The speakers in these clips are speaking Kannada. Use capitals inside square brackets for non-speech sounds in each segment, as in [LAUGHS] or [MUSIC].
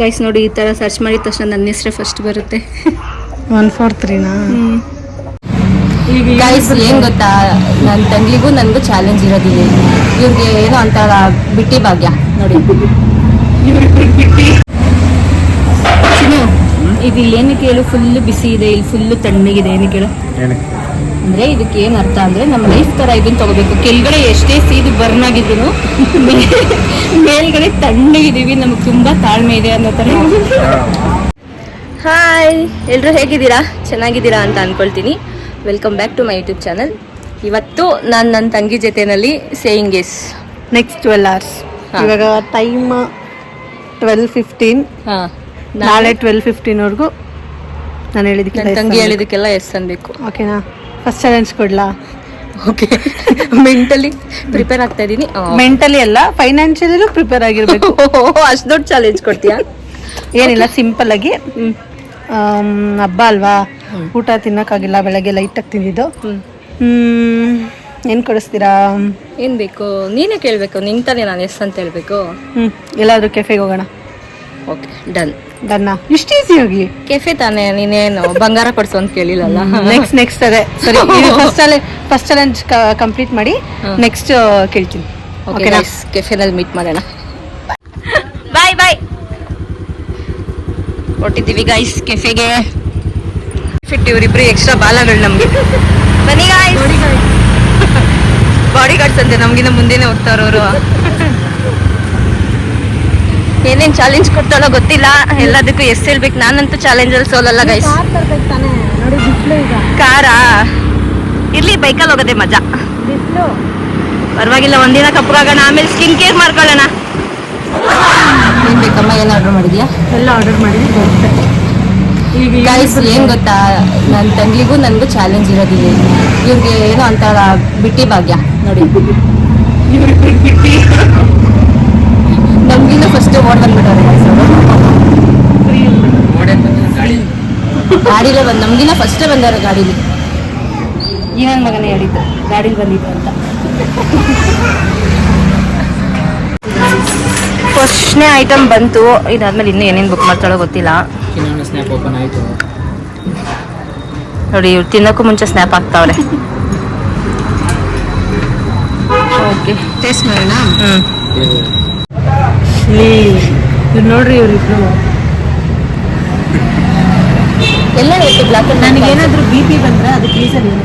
ಗೈಸ್ ನೋಡಿ ಈ ಥರ ಸರ್ಚ್ ಮಾಡಿದ ತಕ್ಷಣ ನನ್ನ ಹೆಸರೇ ಫಸ್ಟ್ ಬರುತ್ತೆ. ಒನ್ ಫೋರ್ ತ್ರೀನಾ ಗೈಸ್ ಏನ್ ಗೊತ್ತಾ? ನನ್ನ ತಂಗಿಗೂ ನನಗೂ ಚಾಲೆಂಜ್ ಇರೋದಿಲ್ಲ ಇವ್ರಿಗೆ ಏನೋ ಅಂತ ಬಿಟ್ಟಿ ಭಾಗ್ಯ ನೋಡಿ ಇದು ಇಲ್ಲಿ ಕೇಳು ಹೇಳು? ಫುಲ್ ಬಿಸಿ ಇದೆ ಇಲ್ಲಿ ಫುಲ್ ತಣ್ಣಗಿದೆ ಏನು ಹೇಳು? ಅಂದ್ರೆ ಇದಕ್ಕೆ ಏನ್ ಅರ್ಥ ಅಂದ್ರೆ ನಮ್ಮ ಲೈಫ್ ತರ ಇದನ್ನ ತಗೋಬೇಕು. ಕೆಳಗಡೆ ಎಷ್ಟೇ ಸೀದು ಬರ್ನ್ ಆಗಿದ್ರು ಮೇಲ್ಗಡೆ ತಣ್ಣಗಿದೀವಿ ನಮ್ಗೆ ತುಂಬಾ ತಾಳ್ಮೆ ಇದೆ ಅನ್ನೋ ತರ ಹಾಯ್ ಎಲ್ರು ಹೇಗಿದ್ದೀರಾ? ಚೆನ್ನಾಗಿದ್ದೀರಾ ಅಂತ ಅನ್ಕೊಳ್ತೀನಿ. Welcome back to my YouTube channel ಇವತ್ತು ನಾನು ನನ್ನ ತಂಗಿ ಜೊತೆನಲ್ಲಿ saying yes next twelve hours. ಇವಾಗ ಟೈಮ್ ಟ್ವೆಲ್ ಫಿಫ್ಟೀನ್ ಹಾ. ನಾಳೆ ಟ್ವೆಲ್ ಫಿಫ್ಟೀನ್ವರೆಗೂ ನಾನು ಹೇಳಿದಕ್ಕೆ ನನ್ನ ತಂಗಿ ಹೇಳಿದಕ್ಕೆಲ್ಲ ಎಸ್ ಅನ್ಬೇಕು. ಓಕೆನಾ ಫಸ್ಟ್ ಚಾಲೆಂಜ್ ಕೊಡ್ಲಾ? ಓಕೆ ಮೆಂಟಲಿ ಪ್ರಿಪೇರ್ ಆಗ್ತಾ ಇದ್ದೀನಿ ಮೆಂಟಲಿ ಅಲ್ಲ ಫೈನಾನ್ಷಿಯಲಿ ಪ್ರಿಪೇರ್ ಆಗಿರ್ಬೇಕು. ಅಷ್ಟು ದೊಡ್ಡ ಚಾಲೆಂಜ್ ಕೊಡ್ತೀಯಾ? ಏನಿಲ್ಲ ಸಿಂಪಲ್ ಆಗಿ. ಹಬ್ಬ ಅಲ್ವಾ? ಊಟ ತಿನ್ನಕ್ಕಾಗಿಲ್ಲ ಬೆಳಗ್ಗೆ ಲೈಟಾಗಿ ತಿಂದಿದ್ದು. ಏನ್ ಕೊಡಿಸ್ತೀರಾ? ಏನ್ ಬೇಕು? ನೀನೇ ಕೇಳ್ಬೇಕು ನಿಂತಾನೆ ನಾನು ಎಸ್ ಅಂತ ಹೇಳ್ಬೇಕು. ಹ್ಮ್ ಎಲ್ಲಾದ್ರೂ ಕೆಫೆಗೆ ಹೋಗೋಣ. ಓಕೆ ಡನ್ ಡನ್ನ ಇಷ್ಟು ಹೋಗಿ. ಕೆಫೆ ತಾನೆ ನೀನೇನು ಬಂಗಾರ ಕೊಡ್ಸು ಅಂತ ಕೇಳಿಲ್ಲಲ್ಲ? ನೆಕ್ಸ್ಟ್ ನೆಕ್ಸ್ಟ್ ಅದೇ. ಸರಿ first challenge first challenge complete ಮಾಡಿ ನೆಕ್ಸ್ಟ್ ಕೇಳ್ತೀನಿ. ಓಕೆ ಕೆಫೆನಲ್ಲಿ ಮೀಟ್ ಮಾಡೋಣ. ಬಾಯ್ ಬಾಯ್ ಕೊಟ್ಟಿದ್ದೀವಿ ಗೈಸ್ ಕೆಫೆಗೆ ಫಿಟ್ ಇವರಿಬ್ರು ಎಕ್ಸ್ಟ್ರಾ ಬಾಲಗಳು ನಮಗೆ. ಬನ್ನಿ ಗಾಯ್ಸ್ ಬಾಡಿ ಗಾರ್ಡ್ಸ್ ಅಂತೆ ನಮಗಿನ್ನ ಮುಂದೆನೆ ಹೋಗ್ತಾರವರು ಏನೇನ್ ಚಾಲೆಂಜ್ ಕೊಡ್ತಾಳೋ ಗೊತ್ತಿಲ್ಲ. ಎಲ್ಲದಕ್ಕೂ ಎಸ್ ಹೇಳ್ಬೇಕು. ನಾನಂತೂ ಚಾಲೆಂಜ್ ಅಲ್ಲಿ ಸೋಲಲ್ಲ ಗೈಸ್ ಕಾರಾ ಇರ್ಲಿ ಬೈಕಲ್ಲಿ ಹೋಗೋದೆ ಮಜಾ. ಪರವಾಗಿಲ್ಲ ಒಂದಿನ ಕಪ್ಪಗಾಗೋಣ ಆಮೇಲೆ ಸ್ಕಿನ್ ಕೇರ್ ಮಾಡ್ಕೊಳ್ಳೋಣ. ಏನ್ ಬೇಕಮ್ಮ ಏನು ಆರ್ಡರ್ ಮಾಡಿದ್ಯಾ? ಎಲ್ಲ ಆರ್ಡರ್ ಮಾಡಿದ್ವಿ ಈಗ ಗೈಸ್ ಏನ್ ಗೊತ್ತಾ? ನನ್ನ ತಂಗಿಗೂ ನನಗೂ ಚಾಲೆಂಜ್ ಇರೋದಿಲ್ಲ ಇವ್ರಿಗೆ ಏನೋ ಅಂತಾರ ಬಿಟ್ಟಿ ಭಾಗ್ಯ. ನೋಡಿ. ನಮ್ಗಿಂತ ಫಸ್ಟ್ ಓಡ್ ಬಂದ್ಬಿಟ್ಟವ್ರೆ guys ಅವ್ರು. ಗಾಡಿಲೇ ಬಂದ್ ನಮ್ಗಿನ ಫಸ್ಟೇ ಬಂದವ್ರೆ ಗಾಡಿಲಿ. ಈ ನನ್ನ ಮಗನೇ ಹೇಳಿದ್ದು ಗಾಡಿಲಿ ಬಂದಿದ್ದು ಅಂತ. ಫಸ್ಟ್ನೇ ಐಟಮ್ ಬಂತು. ಇದಾದ್ಮೇಲೆ ಇನ್ನೂ ಏನೇನು ಬುಕ್ ಮಾಡ್ತಾಳೋ ಗೊತ್ತಿಲ್ಲ. ನೋಡಿ ಇವ್ರು ತಿನ್ನೋಕ್ಕೂ ಮುಂಚೆ ಸ್ನ್ಯಾಪ್ ಆಗ್ತಾವ್ರೆ ಓಕೆ ಟೇಸ್ಟ್ ಮಾಡೋಣ? ಹ್ಞೂ ಇವ್ರು ನೋಡ್ರಿ ಇವ್ರಿಬ್ರು. ಎಲ್ಲ ಇರುತ್ತೆ ಬ್ಲಾಕ್ ನನಗೇನಾದ್ರೂ ಬಿ ಪಿ ಬಂದ್ರೆ ಅದಕ್ಕೆ ರೀಸನ್ ಏನು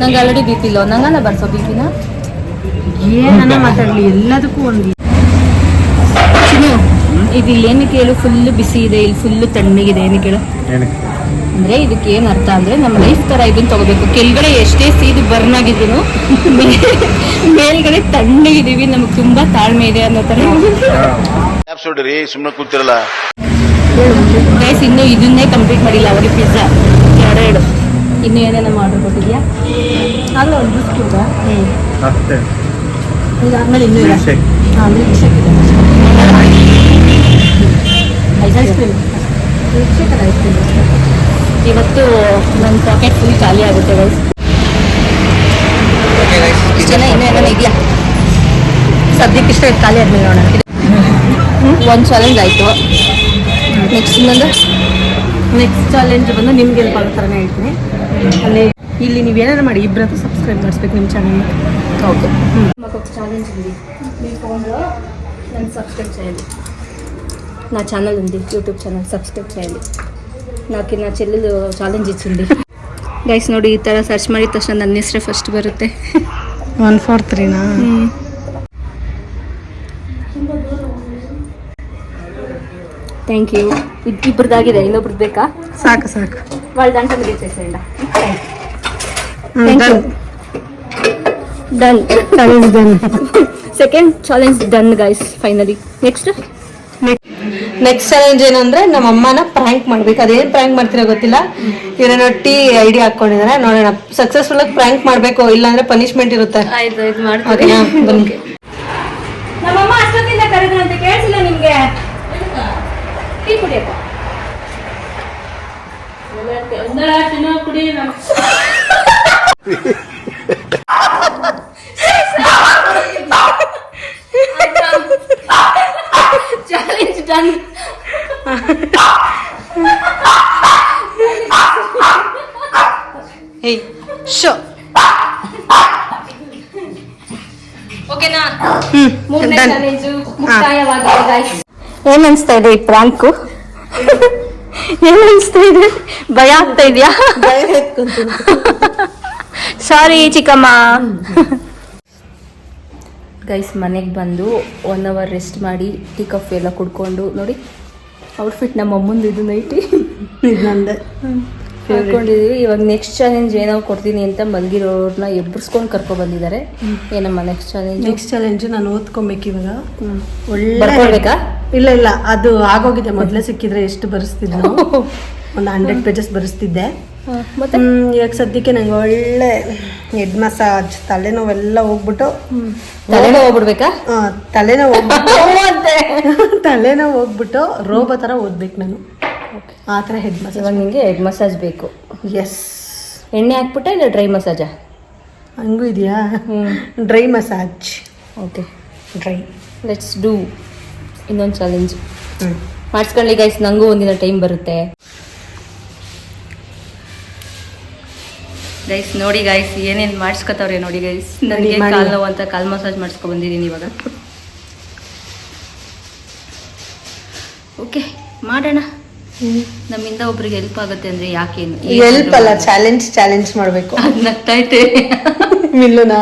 ನಂಗೆ ಆಲ್ರೆಡಿ ಬಿ ಪಿ ಇಲ್ಲ. ನಂಗಲ್ಲ ಬರ್ಸೋ ಬಿ ಪಿನ ಏನನ್ನ ಮಾತಾಡ್ಲಿ ಎಲ್ಲದಕ್ಕೂ ಒಂದು ಇದು ಇಲ್ಲಿ ಏನಕ್ಕೆ ಹೇಳು ಫುಲ್ ಬಿಸಿ ಇದೆ ಇಲ್ಲಿ ಫುಲ್ ತಣ್ಣಗಿದೆ ಏನಕ್ಕೆ? ಹೇಳು ಅಂದ್ರೆ ಇದಕ್ಕೆ ಏನ್ ಅರ್ಥ ಅಂದ್ರೆ ನಮ್ಮ ಲೈಫ್ ತರ ಇದನ್ನ ತಗೋಬೇಕು. ಕೆಳಗಡೆ ಎಷ್ಟೇ ಸೀದು ಬರ್ನ್ ಆಗಿದ್ರು ಮೇಲ್ಗಡೆ ತಣ್ಣಗಿದೀವಿ ನಮ್ಗೆ ತುಂಬಾ ತಾಳ್ಮೆ ಇದೆ ಅನ್ನೋ ನೋಡ್ರಿ ಸುಮ್ಮನೆ ಕೂತಿರಲ್ಲ. ಗೈಸ್ ಇನ್ನು ಇದನ್ನೇ ಕಂಪ್ಲೀಟ್ ಮಾಡಿಲ್ಲ ಅವ್ರಿಗೆ ಪಿಜ್ಜಾ ಎರಡು ಇನ್ನು ಏನೇನೋ ಆರ್ಡರ್ ಕೊಟ್ಟಿದ್ಯಾ? ಅಲ್ಲ ಒಂದು ಬಿಸ್ಕುಟ ಹ್ಞೂ ಇನ್ನೂ ಇಲ್ಲ. ಹಾಂ ಮಿಲ್ಕ್ ಶೇಕ್ ಇದೆ. ಇವತ್ತು ನನ್ನ ಪಾಕೆಟ್ ಫುಲ್ ಖಾಲಿ ಆಗುತ್ತೆ ಗೈಸ್ ಜನ ಇನ್ನೂ ಏನೇನು ಇದೆಯಾ ಸದ್ಯಕ್ಕೆ ಇಷ್ಟ ಆಯ್ತು ಖಾಲಿ ಆದ್ಮೇಲೆ ನೋಡೋಣ ಒಂದು ಚಾಲೆಂಜ್ ಆಯಿತು ನೆಕ್ಸ್ಟ್ ಇನ್ನೊಂದು ನೆಕ್ಸ್ಟ್ ಚಾಲೆಂಜ್ ಬಂದು ನಿಮ್ಗೆ ಹೆಲ್ಪ್ ಆಗೋ ಥರನೇ ಹೇಳ್ತೀನಿ ಅಲ್ಲಿ ಇಲ್ಲಿ ನೀವು ಏನಾರು ಮಾಡಿ ಇಬ್ಬರದ್ದು ಸಬ್ಸ್ಕ್ರೈಬ್ ಮಾಡಿಸ್ಬೇಕು ನಿಮ್ಮ ಚಾನಲ್ ఓకే మాకు ఒక ఛాలెంజ్ ఉంది మీ ఫోన్లో నన్ను సబ్స్క్రైబ్ చేయాలి నా ఛానల్ ఉంది యూట్యూబ్ ఛానల్ సబ్స్క్రైబ్ చేయాలి నాకు నా చెల్లెలు ఛాలెంజ్ ఇచ్చింది గైస్ ನೋಡಿ ಈ ಥರ ಸರ್ಚ್ ಮಾಡಿದ ತಕ್ಷಣ ನನ್ನ ಹೆಸರೇ ಫಸ್ಟ್ ಬರುತ್ತೆ ಒನ್ ಫೋರ್ ತ್ರೀನಾ ಥ್ಯಾಂಕ್ ಯು ಇಬ್ಬರದಾಗಿದೆ ಇನ್ನೊಬ್ರದ್ದು ಬೇಕಾ ಸಾಕು ಸಾಕು వాళ్ళ దాంట్లో మీరు ఇచ్చేసేయండి hmm, done. Done Challenge done. Second challenge done guys finally next challenge ಏನಂದ್ರೆ ನಮ್ಮ ಅಮ್ಮನ ಪ್ರ್ಯಾಂಕ್ ಮಾಡ್ಬೇಕು. ಅದೇನ್ ಪ್ರ್ಯಾಂಕ್ ಮಾಡ್ತೀರಾ ಗೊತ್ತಿಲ್ಲ. ಇವರೇನೋ ಟೀ ಐಡಿಯಾ ಹಾಕೊಂಡಿದಾರೆ. ನೋಡೋಣ. ಸಕ್ಸಸ್ಫುಲ್ ಆಗಿ ಪ್ರ್ಯಾಂಕ್ ಮಾಡ್ಬೇಕು. ಇಲ್ಲಾಂದ್ರೆ ಪನಿಷ್ಮೆಂಟ್ ಇರುತ್ತೆ. ನಮ್ಮಮ್ಮ ಅಷ್ಟೊತ್ತಿಂದ ಕರೆದ್ರು ಅಂತ ಕೇಳಿಸಿಲ್ಲ ನಿಮ್ಗೆ. ಟೀ ಕುಡಿಯಪ್ಪ. ನನ್ [LAUGHS] ಅನ್ಸ್ತಾ ಇದೆ ಈ ಪ್ರಾಂಕು ಏನ್ ಅನಿಸ್ತಾ ಇದೆ? ಭಯ ಆಗ್ತಾ ಇದೆಯಾ? ಸಾರಿ ಚಿಕ್ಕಮ್ಮ. ಗೈಸ್ ಮನೆಗೆ ಬಂದು ಒನ್ ಅವರ್ ರೆಸ್ಟ್ ಮಾಡಿ ಟೀ ಕಾಫಿ ಎಲ್ಲ ಕುಡ್ಕೊಂಡು ನೋಡಿ ಔಟ್ಫಿಟ್ ನಮ್ಮ ಅಮ್ಮಂದು ಇದು ನೈಟಿ ನಂದೆ. ಹಾಕೊಂಡಿದೀವಿ. ಇವಾಗ ನೆಕ್ಸ್ಟ್ ಚಾಲೆಂಜ್ ಏನೋ ಕೊಡ್ತೀನಿ ಅಂತ ಮಲಗಿರೋರ್ನ ಎಬ್ಬರ್ಸ್ಕೊಂಡು ಕರ್ಕೊ ಬಂದಿದ್ದಾರೆ. ಏನಮ್ಮ ನೆಕ್ಸ್ಟ್ ಚಾಲೆಂಜ್ ನೆಕ್ಸ್ಟ್ ಚಾಲೆಂಜ್ ನಾನು ಓದ್ಕೊಬೇಕು ಇವಾಗ. ಒಳ್ಳೆ ಬರ್ಕೊಳ್ಬೇಕಾ ಇಲ್ಲ ಇಲ್ಲ ಅದು ಆಗೋಗಿದೆ. ಮೊದಲೇ ಸಿಕ್ಕಿದ್ರೆ ಎಷ್ಟು ಬರೆಸ್ತಿದ್ದೆ ಒಂದು ಹಂಡ್ರೆಡ್ ಪೇಜಸ್ ಬರೆಸ್ತಿದ್ದೆ. ಮತ್ತೆ? ಈಗ ಸದ್ಯಕ್ಕೆ ನಂಗೆ ಒಳ್ಳೆ ಹೆಡ್ ಮಸಾಜ್ ತಲೆನೋವೆಲ್ಲ ಹೋಗ್ಬಿಟ್ಟು. ತಲೆನೋವು ಹೋಗ್ಬಿಡ್ಬೇಕಾ? ತಲೆನೋವು ಹೋಗ್ಬಿಟ್ಟು. [LAUGHS] ತಲೆನೋವು ಹೋಗ್ಬಿಟ್ಟು ರೋಬೋ ಥರ ಓದ್ಬೇಕು ನಾನು. ಆ ಥರ ಹೆಡ್ ಮಸಾಜ್. ಇವಾಗ ನಿಮಗೆ ಹೆಡ್ ಮಸಾಜ್ ಬೇಕು. ಎಸ್ ಎಣ್ಣೆ ಹಾಕ್ಬಿಟ್ಟ ಇಲ್ಲ ಡ್ರೈ ಮಸಾಜಾ? ಹಂಗೂ ಇದೆಯಾ? Dry massage. Okay. Dry. Let's do ಇನ್ನೊಂದು ಚಾಲೆಂಜ್ ಮಾಡಿಸ್ಕೊಳ್ಳಿ ಗೈಸ್ ನಂಗೂ ಒಂದಿನ ಟೈಮ್ ಬರುತ್ತೆ. ಗೈಸ್ ನೋಡಿ ಗೈಸ್ ಏನೇನು ಮಾಡಿಸ್ಕೊತಾವ್ರೆ ನೋಡಿ ಗೈಸ್ ನನಗೆ. ಕಾಲು ನೋವು ಅಂತ ಕಾಲ್ ಮಸಾಜ್ ಮಾಡಿಸ್ಕೊ ಬಂದಿದ್ದೀನಿ ಇವಾಗ. ಓಕೆ ಮಾಡೋಣ. ನಮ್ಮಿಂದ ಒಬ್ರಿಗೆ ಹೆಲ್ಪ್ ಆಗುತ್ತೆ ಅಂದ್ರೆ ಯಾಕೆ ಹೆಲ್ಪ್ ಅಲ್ಲ ಚಾಲೆಂಜ್ ಚಾಲೆಂಜ್ ಮಾಡಬೇಕು. ನಗ್ತಾ ನಗ್ತೈತೆ [LAUGHS] ಮಿಲ್ಲುನಾ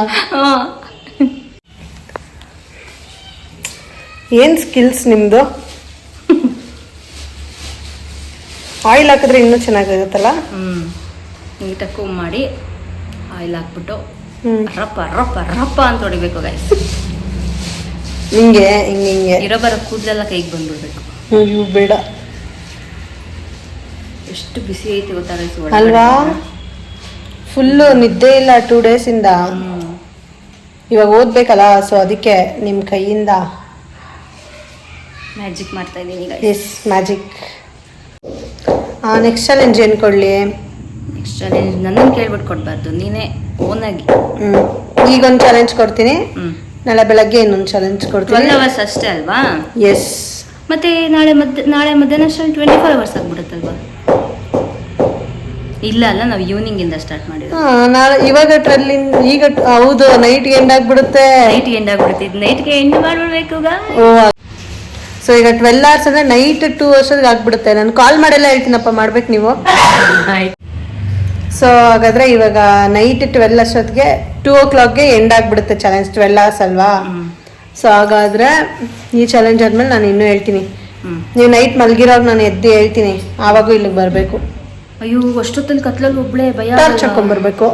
ಏನು ಸ್ಕಿಲ್ಸ್ ನಿಮ್ಮದು ಆಯಿಲ್ ಹಾಕಿದ್ರೆ ಇನ್ನೂ ಚೆನ್ನಾಗಿರುತ್ತಲ್ಲ? ಹ್ಞೂ ನೀಟಾಗಿ ಕುಮ್ ಮಾಡಿ ಆಯಿಲ್ ಹಾಕ್ಬಿಟ್ಟು ರಪ್ಪ ರಪ್ಪ ರಪ್ಪ ಅಂತ ಹೊಡಿಬೇಕು ಗೈಸ್ ಹಿಂಗೆ ಹಿಂಗೆ ಹಿಂಗೆ. ಇರೋ ಬರೋ ಕೂದಲೆಲ್ಲ ಕೈಗೆ ಬಂದ್ಬಿಡ್ಬೇಕು. ಇವು ಬೇಡ. ಎಷ್ಟು ಬಿಸಿ ಐತೆ ಗೊತ್ತಾ ಗೈಸ್ ಅಲ್ವಾ? ಫುಲ್ಲು ನಿದ್ದೆ ಇಲ್ಲ ಟೂ ಡೇಸಿಂದ ಇವಾಗ ಓದ್ಬೇಕಲ್ಲ ಸೊ ಅದಕ್ಕೆ ನಿಮ್ಮ ಕೈಯಿಂದ ಮ್ಯಾಜಿಕ್ ಮಾಡ್ತಾ ಇದ್ದೀನಿ ಈಗ ಎಸ್ ಮ್ಯಾಜಿಕ್ ನೆಕ್ಸ್ಟ್ ಚಾಲೆಂಜ್ ಏನು ಕೊಡಲಿ? ನೆಕ್ಸ್ಟ್ ಚಾಲೆಂಜ್ ನನ್ನನ್ನು ಕೇಳ್ಬಿಟ್ಟು ಕೊಡಬಾರ್ದು ನೀನೇ ಓನಾಗಿ ಹ್ಞೂ ಈಗೊಂದು ಚಾಲೆಂಜ್ ಕೊಡ್ತೀನಿ. ಹ್ಞೂ ನಾಳೆ ಬೆಳಗ್ಗೆ ಇನ್ನೊಂದು ಚಾಲೆಂಜ್ ಟ್ವೆಲ್ ಕೊಡ್ತೀನಿ ಅವರ್ಸ್ ಅಷ್ಟೇ ಅಲ್ವಾ? ಎಸ್ ಮತ್ತೆ ನಾಳೆ ಮಧ್ಯ ನಾಳೆ ಮಧ್ಯಾಹ್ನ ಅಷ್ಟರಲ್ಲಿ ಟ್ವೆಂಟಿ ಫೋರ್ ಅವರ್ಸ್ ಆಗ್ಬಿಡುತ್ತಲ್ವಾ? ಇಲ್ಲ ಅಲ್ಲ ನಾವು ಈವ್ನಿಂಗ್ ಇಂದ ಸ್ಟಾರ್ಟ್ ಮಾಡಿದ್ವಿ ನಾನು ಇವಾಗ ಟ್ರಲ್ಲಿಂದ ಈಗ ಹೌದು ನೈಟ್ಗೆ ಎಂಡ್ ಆಗ್ಬಿಡುತ್ತೆ. ನೈಟ್ ಎಂಡ್ ಆಗ್ಬಿಡುತ್ತೆ. ಇದು ನೈಟ್ಗೆ ಎಂಡ್ ಮಾಡ್ಬಿಡ್ಬೇಕು ಓ ಸೊ ಈಗ ಟ್ವೆಲ್ ಅವರ್ಸ್ ಅಂದ್ರೆ ನೈಟ್ ಟೂ ಅವರ್ಸ್ ಆಗ್ಬಿಡುತ್ತೆ. ನಾನು ಕಾಲ್ ಮಾಡೆಲ್ಲ ಹೇಳ್ತೀನಪ್ಪ ಮಾಡ್ಬೇಕು ನೀವು. ಸೊ ಹಾಗಾದ್ರೆ ಇವಾಗ ನೈಟ್ ಟ್ವೆಲ್ ಅಷ್ಟೊತ್ತಿಗೆ ಟೂ ಓ ಕ್ಲಾಕ್ಗೆ ಎಂಡ್ ಆಗ್ಬಿಡುತ್ತೆ ಚಾಲೆಂಜ್ ಟ್ವೆಲ್ ಅವರ್ಸ್ ಅಲ್ವಾ? ಸೊ ಹಾಗಾದ್ರೆ ಈ ಚಾಲೆಂಜ್ ಆದ್ಮೇಲೆ ನಾನು ಇನ್ನೂ ಹೇಳ್ತೀನಿ. ನೀವು ನೈಟ್ ಮಲ್ಗಿರೋವಾಗ ನಾನು ಎದ್ದು ಹೇಳ್ತೀನಿ. ಆವಾಗೂ ಇಲ್ಲಿಗೆ ಬರಬೇಕು. ಅಯ್ಯೋ ಅಷ್ಟೊತ್ತಲ್ಲಿ ಕತ್ಲಲ್ಲಿ ಒಬ್ಳೆ ಭಯ ಟಾರ್ಚ್ ಹಾಕೊಂಡ್ಬರ್ಬೇಕು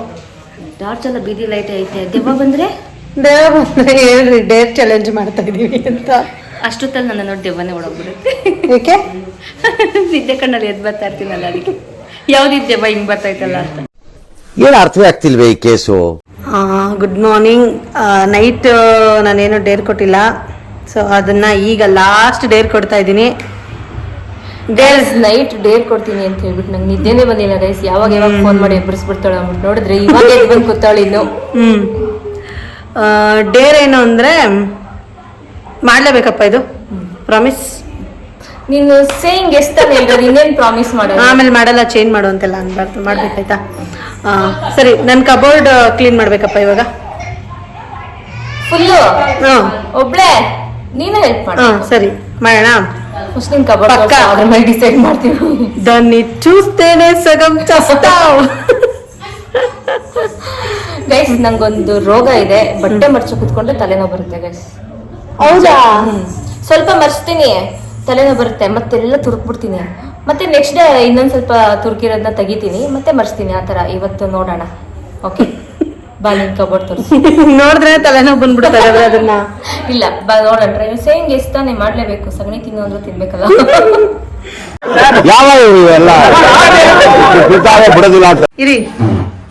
ಟಾರ್ಚ್ ಎಲ್ಲ ಬೀದಿ ಲೈಟ್ ಐತೆ. ದೆವ್ವ ಬಂದ್ರೆ? ದೆವ್ವ ಬಂದ್ರೆ ಹೇಳ್ರಿ ಡೇರ್ ಚಾಲೆಂಜ್ ಮಾಡ್ತಾ ಇದೀವಿ ಅಂತ. ಅಷ್ಟೊತ್ತಲ್ಲಿ ನನ್ನ ನೋಡಿ ದೆವ್ವನೇ ಓಡೋಗ್ಬಿಡುತ್ತೆ. ಏಕೆ? ನಿದ್ದೆ ಕಣ್ಣಲ್ಲಿ ಎದ್ದು ಬರ್ತಾ ಇರ್ತೀನಲ್ಲ ಅದಕ್ಕೆ. ಯಾವ್ದಿದ್ ದೆವ್ವ ಹಿಂಗ್ ಬರ್ತೈತಲ್ಲ ಅಂತ. ಏನು ಅರ್ಥವೇ ಆಗ್ತಿಲ್ವೇ ಈ ಕೇಸು? ಗುಡ್ ಮಾರ್ನಿಂಗ್ ನೈಟ್ ನಾನೇನು ಡೇರ್ ಕೊಟ್ಟಿಲ್ಲ. ಸೊ ಅದನ್ನ ಈಗ ಲಾಸ್ಟ್ ಡೇರ್ ಕೊಡ್ತಾ ಇದ್ದೀನಿ. ಡೇರ್ ನೈಟ್ ಡೇರ್ ಕೊಡ್ತೀನಿ ಅಂತ ಹೇಳ್ಬಿಟ್ಟು ನಂಗೆ ನಿದ್ದೆನೇ ಬಂದಿಲ್ಲ ಗೈಸ್ ಯಾವಾಗ ಯಾವಾಗ ಫೋನ್ ಮಾಡಿ ಎಬ್ಬರಿಸ್ಬಿಡ್ತಾಳೆ ಅಂದ್ಬಿಟ್ಟು ನೋಡಿದ್ರೆ ಇವಾಗ ಎದ್ದು ಬಂದು ಕೂತಾಳೆ ಇನ್ನು. ಹ್ಮ್. ಡೇರ್ ಏನು ಅಂದ್ರೆ ಮಾಡ್ಲೇಬೇಕಪ್ಪ ಇದು. ಪ್ರಾಮಿಸ್ ನೀನು ಸೇಯಿಂಗ್ ಎಸ್ ತಾನೆ ಇನ್ನೇನು ಪ್ರಾಮಿಸ್ ಮಾಡೋದು? ಆಮೇಲೆ ಮಾಡಲ್ಲ ಚೇಂಜ್ ಮಾಡು ಅಂತೆಲ್ಲ ಅನ್ಬಾರ್ದು ಮಾಡ್ಬೇಕಾಯ್ತಾ? ಸರಿ ನನ್ನ ಕಬೋರ್ಡ್ ಕ್ಲೀನ್ ಮಾಡ್ಬೇಕಪ್ಪ ಇವಾಗ. ಫುಲ್ಲು ಒಬ್ಳೆ? ನೀನೇ ಹೆಲ್ಪ್ ಹಾಂ ಸರಿ ಮಾಡೋಣ? ಫಸ್ಟ್ ಕಬೋರ್ಡ್ ಮಾಡ್ತೀನಿ. ದನ್ನಿ ಚೂಸ್ತೇನೆ ಸಗಂ ಗೈಸ್ ನಂಗೊಂದು ರೋಗ ಇದೆ ಬಟ್ಟೆ ಮಡ್ಚಿ ಕುತ್ಕೊಂಡು ತಲೆನೋವು ಬರುತ್ತೆ ಗೈಸ್ ಹೌದಾ? ಸ್ವಲ್ಪ ಮರ್ಚ್ತೀನಿ. ತಲೆನೋವು ಬರುತ್ತೆ ಮತ್ತೆಲ್ಲ ತುರ್ಕ್ಬಿಡ್ತೀನಿ ಮತ್ತೆ ನೆಕ್ಸ್ಟ್ ಡೇ ಇನ್ನೊಂದ್ ಸ್ವಲ್ಪ ತುರ್ಕಿರೋದನ್ನ ತೆಗಿತೀನಿ ಮತ್ತೆ ಮರ್ಚ್ತೀನಿ ಆ ತರ ಇವತ್ತು ನೋಡೋಣ. ಓಕೆ [LAUGHS] ಬಾ ನಿನ್ ಕಬೋರ್ಡ್ ತೋರಿಸಿ. ನೋಡಿದ್ರೆ ತಲೆನೋವು ಬಂದ್ಬಿಡುತ್ತೆ ಅದನ್ನ? [LAUGHS] ಇಲ್ಲ ಬಾ ನೋಡೋಣ. ಟ್ರೈ ಸೇಮ್ ಎಷ್ಟು ತಾನೇ ಮಾಡ್ಲೇಬೇಕು? ಸಗಣಿ ತಿನ್ನೋ ಅಂದ್ರೆ ತಿನ್ಬೇಕಲ್ಲ. [LAUGHS] ಯಾವ ಎಲ್ಲ ಬಿಡೋದಿಲ್ಲ ಇರಿ.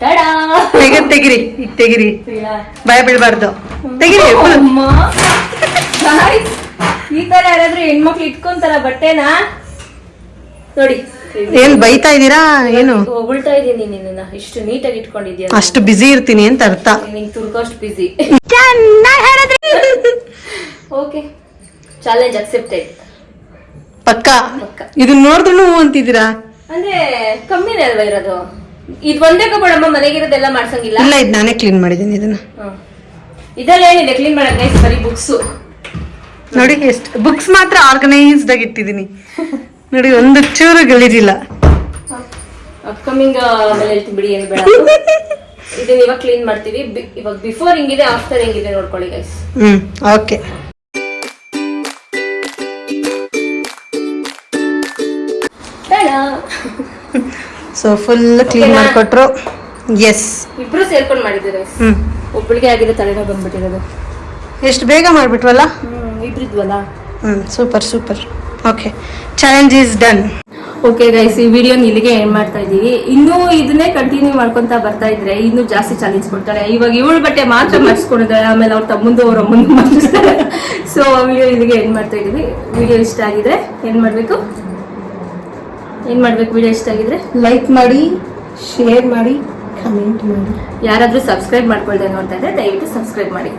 ಟಾಡಾ! ತೆಗಿರಿ ತೆಗಿರಿ. ಈಗ ತೆಗಿರಿ. ಭಯ ಬೀಳ್ಬಾರ್ದು. ತೆಗಿರಿ ಈ ತರ ಯಾರಾದ್ರೂ ಹೆಣ್ಮಕ್ಳು ಇಟ್ಕೊಂತಾರ ಬಟ್ಟೆನ? ನೋಡಿ. ಏನ್ ಬೈತಾ ಇದೀರಾ? ಏನು? ಹೊಗಳ್ತಾ ಇದೀನಿ ನಿನ್ನ ಇಷ್ಟು ನೀಟಾಗಿ ಇಟ್ಕೊಂಡಿದ್ಯಾ ಅಷ್ಟು ಬಿಸಿ ಇರ್ತೀನಿ ಅಂತ ಅರ್ಥ. ನಿಂಗೆ ತುರ್ಕೋಷ್ಟು ಬಿಸಿ ಓಕೆ ಚಾಲೆಂಜ್ ಅಕ್ಸೆಪ್ಟೆಡ್ ಪಕ್ಕ? ಇದನ್ನ ನೋಡಿದ್ರು ಅಂತಿದ್ದೀರಾ? ಅಂದ್ರೆ ಕಮ್ಮಿನೇ ಅಲ್ವಾ ಇರೋದು? ಇದು ಒಂದೇ ಕಬಡಮ್ಮ ಮನೆಗಿರೋದೆಲ್ಲ ಮಾಡ್ಸಂಗಿಲ್ಲ? ಇಲ್ಲ ಇದು ನಾನೇ ಕ್ಲೀನ್ ಮಾಡಿದ್ದೀನಿ ಇದನ್ನ. ಇದ್ರಲ್ಲಿ ಏನಿದೆ? ಕ್ಲೀನ್ ಮಾಡಕ್ ಬರೀ ಬುಕ್ಸ್ ನೋಡಿ ಎಷ್ಟು ಬುಕ್ಸ್ ಮಾತ್ರ ಆರ್ಗನೈಸ್ಡ್ ಆಗಿ ಇಟ್ಟಿದ್ದೀನಿ ನೋಡಿ ಒಂದು ಚೂರು ಗಲೀಜಿಲ್ಲ ಅಪ್ಕಮಿಂಗ್ ಆಮೇಲೆ ಹೇಳ್ತೀನಿ ಬಿಡಿ ಏನು ಬೇಡ [LAUGHS] ಇದನ್ನ ಇವಾಗ ಕ್ಲೀನ್ ಮಾಡ್ತೀವಿ. ಇವಾಗ ಬಿಫೋರ್ ಹಿಂಗಿದೆ ಆಫ್ಟರ್ ಹೆಂಗಿದೆ ನೋಡ್ಕೊಳ್ಳಿ guys hmm okay. So full clean ಮಾಡ್ಕೊಟ್ರು. Yes ಇಬ್ರು ಸೇರ್ಕೊಂಡು ಮಾಡಿದ್ವಿ ಗೈಸ್ ಹ್ಮ್. ಒಬ್ಬಳಿಗೆ ಆಗಿದೆ ತಲೆನೋವು ಬಂದ್ಬಿಟ್ಟಿರೋದು. ಎಷ್ಟು ಬೇಗ ಮಾಡ್ಬಿಟ್ವಲ್ಲ? Hmm ಇಬ್ರಿದ್ವಲ್ಲ super super okay challenge is done okay guys ಈ ವಿಡಿಯೋ ಇಲ್ಲಿಗೆ ಏನ್ ಮಾಡ್ತಾ ಇದೀವಿ ಇನ್ನೂ ಇದನ್ನೇ ಕಂಟಿನ್ಯೂ ಮಾಡ್ಕೊಂತ ಬರ್ತಾ ಇದ್ರೆ ಇನ್ನೂ ಜಾಸ್ತಿ ಚಾಲೆಂಜ್ ಕೊಡ್ತಾಳೆ ಇವಾಗ ಇವಳು ಬಟ್ಟೆ ಮಾತ್ರ ಮಾಡಿಸ್ಕೊಂಡಿದ್ದಾಳೆ ಆಮೇಲೆ ಅವ್ರ ತಮ್ಮಂದು ಅವ್ರ ಅಮ್ಮಂದು ಮಾಡಿಸ್ತಾಳೆ ಸೊ ವಿಡಿಯೋ ಇಲ್ಲಿಗೆ ಏನ್ ಮಾಡ್ತಾ ಇದೀವಿ ವಿಡಿಯೋ ಇಷ್ಟ ಆಗಿದ್ರೆ ಏನ್ ಮಾಡ್ಬೇಕು? ಏನ್ ಮಾಡ್ಬೇಕು ವಿಡಿಯೋ ಇಷ್ಟ ಆಗಿದ್ರೆ? ಲೈಕ್ ಮಾಡಿ ಶೇರ್ ಮಾಡಿ ಕಮೆಂಟ್ ಮಾಡಿ. ಯಾರಾದ್ರೂ ಸಬ್ಸ್ಕ್ರೈಬ್ ಮಾಡ್ಕೊಳ್ದೆ ನೋಡ್ತಾ ಇದ್ರೆ ದಯವಿಟ್ಟು ಸಬ್ಸ್ಕ್ರೈಬ್ ಮಾಡಿ.